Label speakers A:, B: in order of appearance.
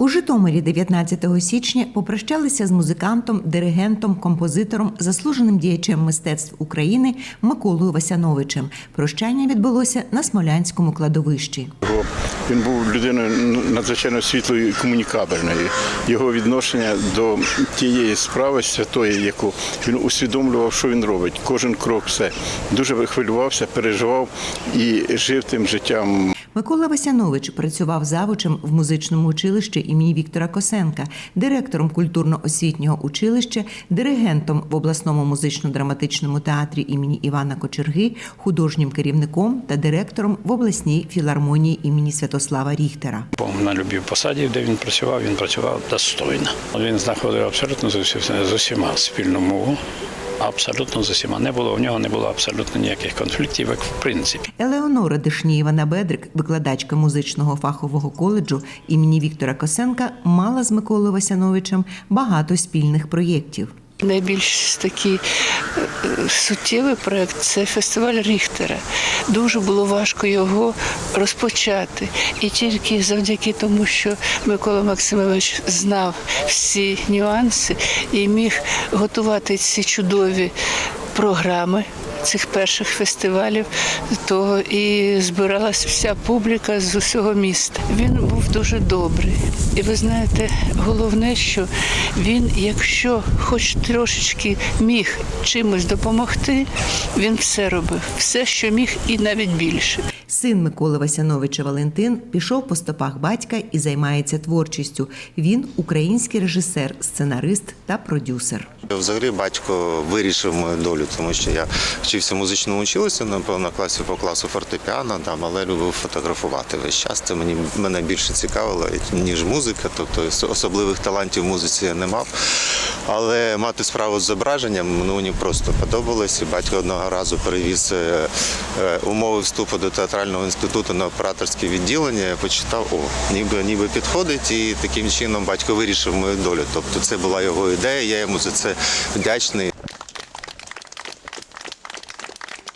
A: У Житомирі 19 січня попрощалися з музикантом, диригентом, композитором, заслуженим діячем мистецтв України Миколою Васяновичем. Прощання відбулося на Смолянському кладовищі.
B: Він був людиною надзвичайно світлою і комунікабельною. Його відношення до тієї справи святої, яку він усвідомлював, що він робить. Кожен крок все дуже хвилювався, переживав і жив тим життям
A: Микола Васянович працював завучем в музичному училищі імені Віктора Косенка, директором культурно-освітнього училища, диригентом в обласному музично-драматичному театрі імені Івана Кочерги, художнім керівником та директором в обласній філармонії імені Святослава Ріхтера.
C: На любій посаді, де він працював, він працював достойно. Він знаходив абсолютно з усіма спільну мову. Абсолютно з усіма не було. У нього не було абсолютно ніяких конфліктів, в принципі.
A: Елеонора Дишнієва Набедрик, викладачка музичного фахового коледжу імені Віктора Косенка, мала з Миколою Васяновичем багато спільних проєктів.
D: Найбільш такий е, суттєвий проект це фестиваль Ріхтера. Дуже було важко його розпочати. І тільки завдяки тому, що Микола Максимович знав всі нюанси і міг готувати ці чудові програми. Цих перших фестивалів, то і збиралась вся публіка з усього міста. Він був дуже добрий. І ви знаєте, головне, що він, якщо хоч трошечки міг чимось допомогти, він все робив, все, що міг, і навіть більше.
A: Син Миколи Васяновича Валентин пішов по стопах батька і займається творчістю. Він український режисер, сценарист та продюсер.
E: Взагалі батько вирішив мою долю, тому що я вчився в музичному училищі, напевно, класі по класу фортепіано, там, але любив фотографувати весь час. Це мені мене більше цікавило, ніж музика. Тобто особливих талантів в музиці я не мав. Але мати справу з зображенням ну, мені просто подобалось. І батько одного разу перевіз е, е, умови вступу до театрального інституту на операторське відділення. Я почитав, о, ніби ніби підходить, і таким чином батько вирішив мою долю. Тобто це була його ідея, я йому за це вдячний.